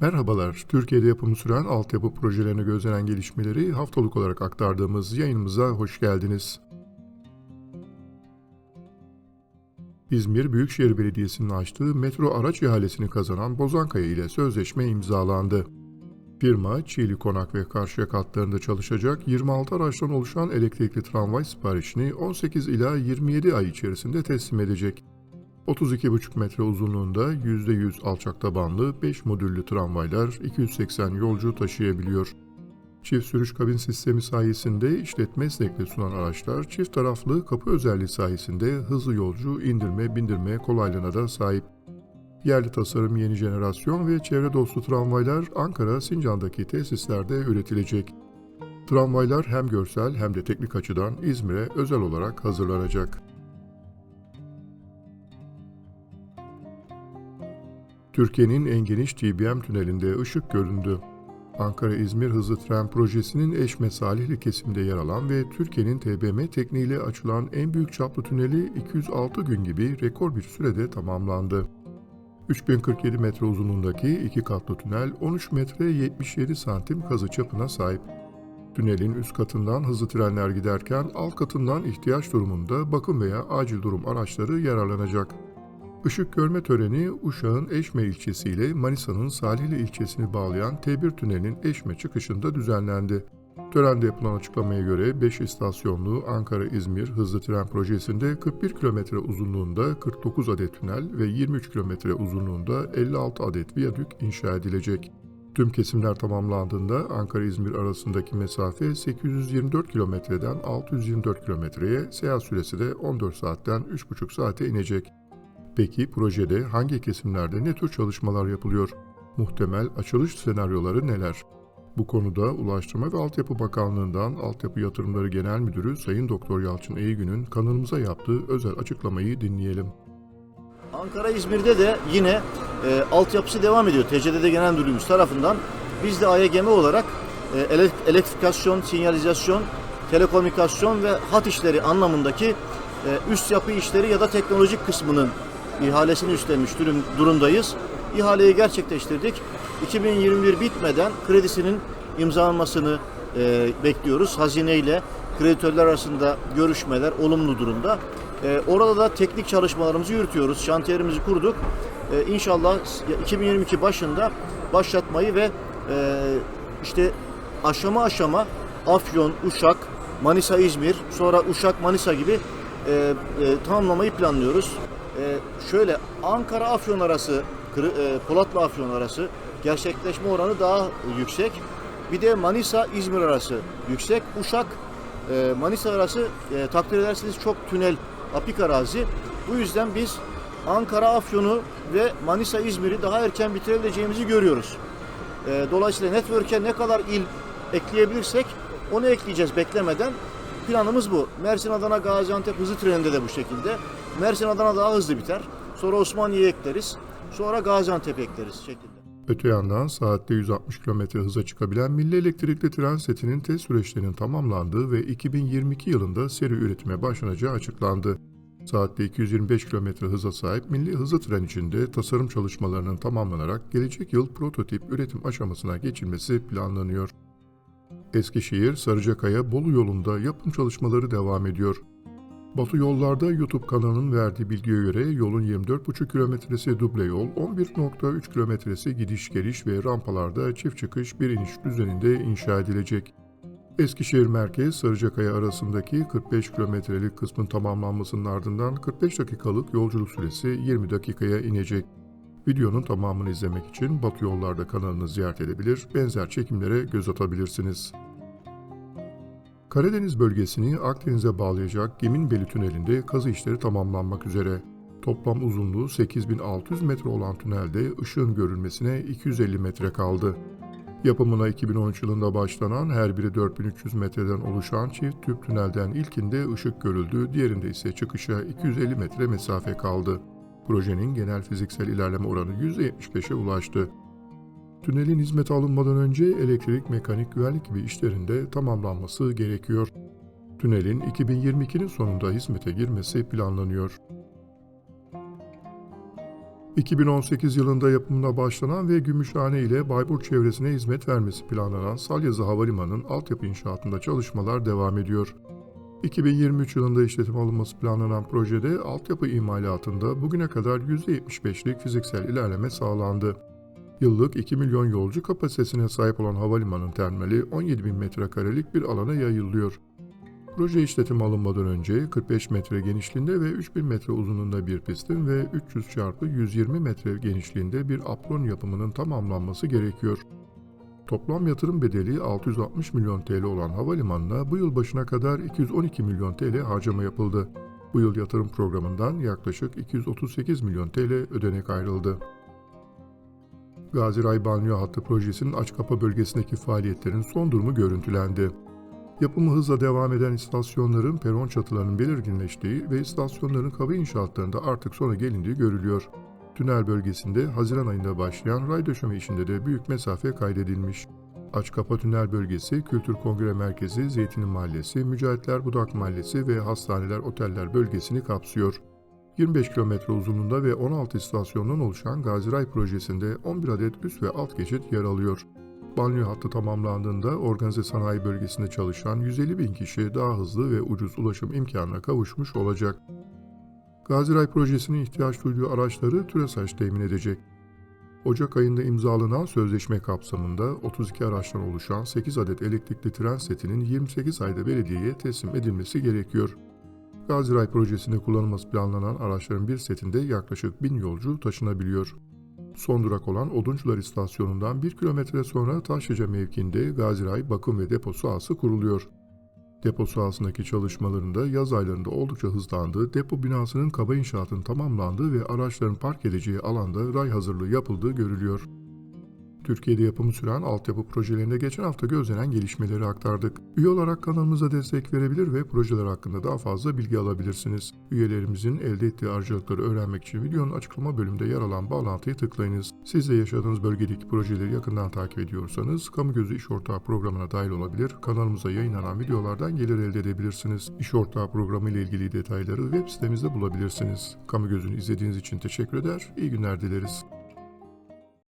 Merhabalar, Türkiye'de yapımı süren altyapı projelerine gözlenen gelişmeleri haftalık olarak aktardığımız yayınımıza hoş geldiniz. İzmir Büyükşehir Belediyesi'nin açtığı metro araç ihalesini kazanan Bozankaya ile sözleşme imzalandı. Firma, Çiğli Konak ve Karşıyaka hatlarında çalışacak 26 araçtan oluşan elektrikli tramvay siparişini 18 ila 27 ay içerisinde teslim edecek. 32,5 metre uzunluğunda %100 alçak tabanlı 5 modüllü tramvaylar 280 yolcu taşıyabiliyor. Çift sürüş kabin sistemi sayesinde işletme destekli sunan araçlar çift taraflı kapı özelliği sayesinde hızlı yolcu indirme bindirme kolaylığına da sahip. Yerli tasarım yeni jenerasyon ve çevre dostu tramvaylar Ankara Sincan'daki tesislerde üretilecek. Tramvaylar hem görsel hem de teknik açıdan İzmir'e özel olarak hazırlanacak. Türkiye'nin en geniş TBM tünelinde ışık göründü. Ankara-İzmir hızlı tren projesinin eş mesalihli kesimde yer alan ve Türkiye'nin TBM tekniğiyle açılan en büyük çaplı tüneli 206 gün gibi rekor bir sürede tamamlandı. 3047 metre uzunluğundaki iki katlı tünel 13 metre 77 santim kazı çapına sahip. Tünelin üst katından hızlı trenler giderken alt katından ihtiyaç durumunda bakım veya acil durum araçları yararlanacak. Işık görme töreni Uşak'ın Eşme ilçesi ile Manisa'nın Salihli ilçesini bağlayan T1 tünelinin Eşme çıkışında düzenlendi. Törende yapılan açıklamaya göre 5 istasyonlu Ankara-İzmir hızlı tren projesinde 41 kilometre uzunluğunda 49 adet tünel ve 23 kilometre uzunluğunda 56 adet viyadük inşa edilecek. Tüm kesimler tamamlandığında Ankara-İzmir arasındaki mesafe 824 kilometreden 624 kilometreye, seyahat süresi de 14 saatten 3,5 saate inecek. Peki projede hangi kesimlerde ne tür çalışmalar yapılıyor? Muhtemel açılış senaryoları neler? Bu konuda Ulaştırma ve Altyapı Bakanlığı'ndan Altyapı Yatırımları Genel Müdürü Sayın Doktor Yalçın Eygün'ün kanalımıza yaptığı özel açıklamayı dinleyelim. Ankara İzmir'de de yine e, altyapısı devam ediyor. TCDD Genel Müdürlüğümüz tarafından. Biz de AYGM olarak e, ele- elektrifikasyon, sinyalizasyon, telekomünikasyon ve hat işleri anlamındaki e, üst yapı işleri ya da teknolojik kısmının ihalesini üstlenmiş durum, durumdayız. İhaleyi gerçekleştirdik. 2021 bitmeden kredisinin imzalanmasını e, bekliyoruz. Hazine ile kreditörler arasında görüşmeler olumlu durumda. E, orada da teknik çalışmalarımızı yürütüyoruz. Şantiyerimizi kurduk. E, inşallah 2022 başında başlatmayı ve e, işte aşama aşama Afyon, Uşak, Manisa, İzmir, sonra Uşak, Manisa gibi e, e, tamamlamayı planlıyoruz. E, şöyle Ankara Afyon arası, e, Polatlı Afyon arası gerçekleşme oranı daha yüksek. Bir de Manisa İzmir arası yüksek. Uşak e, Manisa arası e, takdir ederseniz çok tünel apik arazi. Bu yüzden biz Ankara Afyon'u ve Manisa İzmir'i daha erken bitirebileceğimizi görüyoruz. Dolayısıyla network'e ne kadar il ekleyebilirsek onu ekleyeceğiz beklemeden. Planımız bu. Mersin Adana Gaziantep hızlı treninde de bu şekilde. Mersin Adana daha hızlı biter. Sonra Osmaniye'ye ekleriz. Sonra Gaziantep ekleriz şeklinde. Öte yandan saatte 160 km hıza çıkabilen milli elektrikli tren setinin test süreçlerinin tamamlandığı ve 2022 yılında seri üretime başlanacağı açıklandı. Saatte 225 km hıza sahip milli hızlı tren içinde tasarım çalışmalarının tamamlanarak gelecek yıl prototip üretim aşamasına geçilmesi planlanıyor. Eskişehir Sarıcakaya Bolu yolunda yapım çalışmaları devam ediyor. Batı Yollar'da YouTube kanalının verdiği bilgiye göre yolun 24,5 kilometresi duble yol, 11,3 kilometresi gidiş geliş ve rampalarda çift çıkış bir iniş düzeninde inşa edilecek. Eskişehir Merkez Sarıcakaya arasındaki 45 kilometrelik kısmın tamamlanmasının ardından 45 dakikalık yolculuk süresi 20 dakikaya inecek. Videonun tamamını izlemek için Batı Yollar'da kanalını ziyaret edebilir, benzer çekimlere göz atabilirsiniz. Karadeniz bölgesini Akdeniz'e bağlayacak Geminbeli Tüneli'nde kazı işleri tamamlanmak üzere. Toplam uzunluğu 8600 metre olan tünelde ışığın görülmesine 250 metre kaldı. Yapımına 2013 yılında başlanan her biri 4300 metreden oluşan çift tüp tünelden ilkinde ışık görüldü, diğerinde ise çıkışa 250 metre mesafe kaldı. Projenin genel fiziksel ilerleme oranı %75'e ulaştı. Tünelin hizmete alınmadan önce elektrik, mekanik, güvenlik gibi işlerinde tamamlanması gerekiyor. Tünelin 2022'nin sonunda hizmete girmesi planlanıyor. 2018 yılında yapımına başlanan ve Gümüşhane ile Bayburt çevresine hizmet vermesi planlanan Salyazı Havalimanı'nın altyapı inşaatında çalışmalar devam ediyor. 2023 yılında işletim alınması planlanan projede altyapı imalatında bugüne kadar %75'lik fiziksel ilerleme sağlandı. Yıllık 2 milyon yolcu kapasitesine sahip olan havalimanın terminali 17 bin metrekarelik bir alana yayılıyor. Proje işletim alınmadan önce 45 metre genişliğinde ve 3000 metre uzunluğunda bir pistin ve 300 çarpı 120 metre genişliğinde bir apron yapımının tamamlanması gerekiyor. Toplam yatırım bedeli 660 milyon TL olan havalimanına bu yıl başına kadar 212 milyon TL harcama yapıldı. Bu yıl yatırım programından yaklaşık 238 milyon TL ödenek ayrıldı. Gaziray Banliyö Hattı projesinin aç kapa bölgesindeki faaliyetlerin son durumu görüntülendi. Yapımı hızla devam eden istasyonların peron çatılarının belirginleştiği ve istasyonların kaba inşaatlarında artık sona gelindiği görülüyor. Tünel bölgesinde Haziran ayında başlayan ray döşeme işinde de büyük mesafe kaydedilmiş. Açkapa Tünel Bölgesi, Kültür Kongre Merkezi, Zeytinli Mahallesi, Mücahitler Budak Mahallesi ve Hastaneler Oteller bölgesini kapsıyor. 25 kilometre uzunluğunda ve 16 istasyondan oluşan Gaziray projesinde 11 adet üst ve alt geçit yer alıyor. Banliyö hattı tamamlandığında organize sanayi bölgesinde çalışan 150 bin kişi daha hızlı ve ucuz ulaşım imkanına kavuşmuş olacak. Gaziray projesinin ihtiyaç duyduğu araçları TÜRESAŞ temin edecek. Ocak ayında imzalanan sözleşme kapsamında 32 araçtan oluşan 8 adet elektrikli tren setinin 28 ayda belediyeye teslim edilmesi gerekiyor. Gaziray projesinde kullanılması planlanan araçların bir setinde yaklaşık 1000 yolcu taşınabiliyor. Son durak olan Oduncular İstasyonu'ndan 1 kilometre sonra Taşlıca mevkiinde Gaziray bakım ve depo sahası kuruluyor. Depo sahasındaki çalışmalarında yaz aylarında oldukça hızlandığı, depo binasının kaba inşaatının tamamlandığı ve araçların park edeceği alanda ray hazırlığı yapıldığı görülüyor. Türkiye'de yapımı süren altyapı projelerinde geçen hafta gözlenen gelişmeleri aktardık. Üye olarak kanalımıza destek verebilir ve projeler hakkında daha fazla bilgi alabilirsiniz. Üyelerimizin elde ettiği harcılıkları öğrenmek için videonun açıklama bölümünde yer alan bağlantıyı tıklayınız. Siz de yaşadığınız bölgedeki projeleri yakından takip ediyorsanız Kamu Gözü İş Ortağı programına dahil olabilir, kanalımıza yayınlanan videolardan gelir elde edebilirsiniz. İş Ortağı programı ile ilgili detayları web sitemizde bulabilirsiniz. Kamu Gözü'nü izlediğiniz için teşekkür eder, iyi günler dileriz.